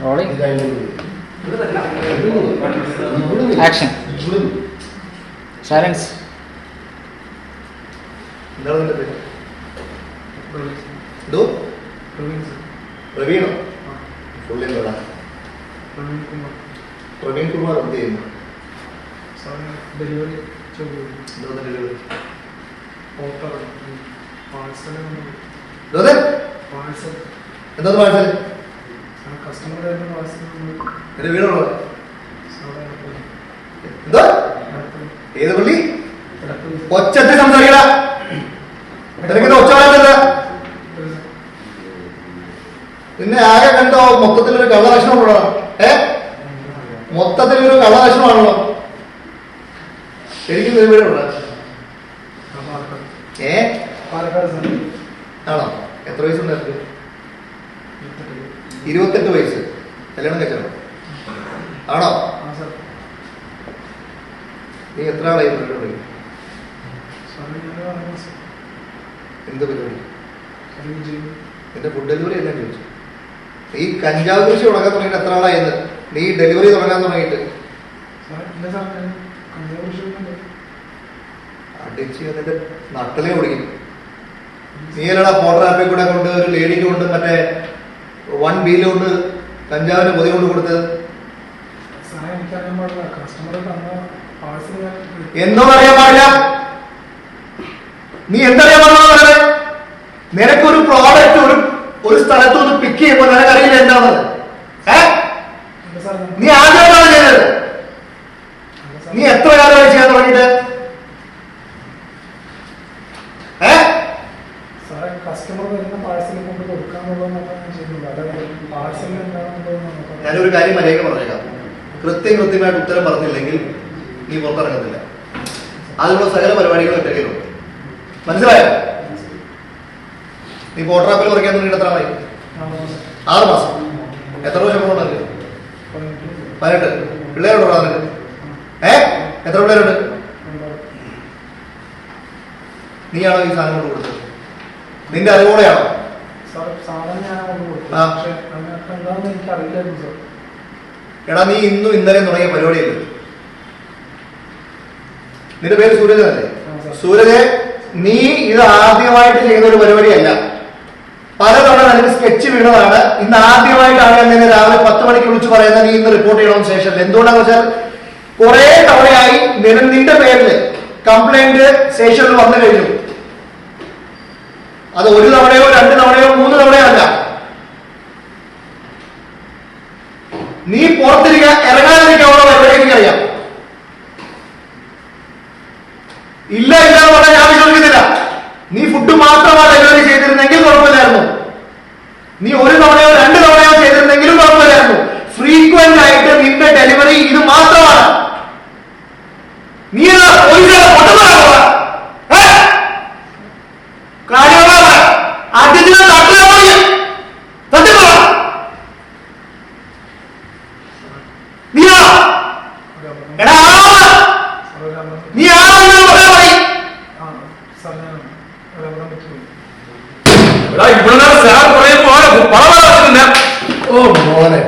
Rolling action silence പ്രവീണോ? പുള്ളി എന്താ പ്രവീൺ കുമാർ എന്ത് ചെയ്യുന്നു? Delivery delivery auto parcel parcel എന്തോ പാഴ്സൽ എന്റെ വീടുള്ള എന്തോ? ഏത് പള്ളി? ഒച്ചത്തിൽ സംസാരിക്കട. നിനക്കിത് ഒച്ച പറയുന്നത് നിന്നെ ആകെ കണ്ടോ മൊത്തത്തിലൊരു കള്ളലക്ഷണമുണ്ടോ ഏ? മൊത്തത്തിലൊരു കള്ളലക്ഷണമാണല്ലോ ശരിക്കും ഒരു വീടുള്ള ഏ? ആണോ? എത്ര വയസ്സുണ്ടായിരുന്നു ഇരുപത്തെട്ട് വയസ്സ്. കല്യാണം കഴിച്ചോ? ആണോ? നീ എത്ര ആളായി പരിപാടി? എന്ത് പരിപാടി? എന്റെ ഫുഡ് ഡെലിവറി എല്ലാം ചോദിച്ചു നീ കഞ്ചാവ് കൃഷി തുടങ്ങാൻ തുടങ്ങിയിട്ട് എത്ര ആളായെന്ന് നീ ഡെലിവറി തുടങ്ങാൻ തുടങ്ങിയിട്ട്. അടിച്ച് എന്നിട്ട് നട്ടലേ ഓടിക്കും നീ അല്ലടാ ഫോട്ടോഗ്രാഫി കൂടെ കൊണ്ട് ഒരു ലേഡിക്ക് കൊണ്ട് മറ്റേ വൺ ബിയിലോട്ട് കഞ്ചാവിന് പൊതി കൊണ്ട് കൊടുത്തത് സാറേ പാടില്ല. നീ എന്തറിയാൻ പാടില്ല നിനക്കൊരു പ്രോഡക്റ്റ് ഒരു ഒരു സ്ഥലത്ത് ഒന്ന് പിക്ക് ചെയ്യുമ്പോൾ നിനക്കറിയില്ല ഞാൻ നീ ആദ്യമായിട്ടാണ് ചെയ്തത്? നീ എത്ര കാലമായി ചെയ്യാൻ തുടങ്ങിയിട്ട് ഏ സാറേ കസ്റ്റമർ വരുന്ന പാഴ്സൽ കൊണ്ട് കൊടുക്കാന്നുള്ളതെന്നൊക്കെ ഞാൻ എന്താണെന്നുള്ളത് ഞാനൊരു കാര്യം മര്യാദ പറഞ്ഞേക്കാം. കൃത്യം കൃത്യമായിട്ട് ഉത്തരം പറഞ്ഞില്ലെങ്കിൽ നീ പുറത്തിറങ്ങത്തില്ല. അതിനുള്ള സകല പരിപാടികളും എന്റെ കയ്യിലുണ്ട്. മനസ്സിലായോ? നീ പോട്ടറാപ്പിൽ കുറയ്ക്കാൻ തുടങ്ങിയിട്ട് എത്ര ആയി? ആറ് മാസം. എത്ര രൂപ ശമ്പളം ഉണ്ടല്ലോ പതിനെട്ട്. പിള്ളേരുണ്ടോ അതിന് ഏ? എത്ര പിള്ളേരുണ്ട്? നീയാണോ ഈ സാധനം കൊണ്ട് കൊടുത്തത്? നിന്റെ അറിവോടെയാണോ? എടാ നീ ഇന്നും ഇന്നലെ തുടങ്ങിയ പരിപാടിയല്ലേ? നിന്റെ പേര് സൂരജ് അല്ലേ സൂരജ് നീ ഇത് ആദ്യമായിട്ട് ചെയ്യുന്ന ഒരു പരിപാടിയല്ല. പലതവണ നിനക്ക് സ്കെച്ച് വീണതാണ്. ഇന്ന് ആദ്യമായിട്ടാണ് എന്നെ രാവിലെ പത്ത് മണിക്ക് വിളിച്ച് പറയുന്നത് നീ ഇന്ന് റിപ്പോർട്ട് ചെയ്യണം ശേഷം. എന്തുകൊണ്ടാന്ന് വെച്ചാൽ കുറെ തവണയായി നിന നിന്റെ പേരിൽ കംപ്ലൈന്റ് സ്റ്റേഷനിൽ വന്നു കഴിഞ്ഞു. അത് ഒരു തവണയോ രണ്ട് തവണയോ മൂന്ന് തവണയോ അല്ല നീ പുറത്തിരിക്കാൻ ഇറങ്ങാതിരിക്കാനുള്ള പരിപാടി എനിക്കറിയാം. ഇല്ല ഇല്ല എന്ന് പറഞ്ഞാൽ ഞാൻ വിശ്വസിക്കുന്നില്ല. നീ ഫുഡ് മാത്രമാണ് ഡെലിവറി ചെയ്തിരുന്നെങ്കിൽ കുഴപ്പമില്ലായിരുന്നു. നീ ഇവിടെ സാർ പറയുമ്പോൾ പല ഓ മോനെ.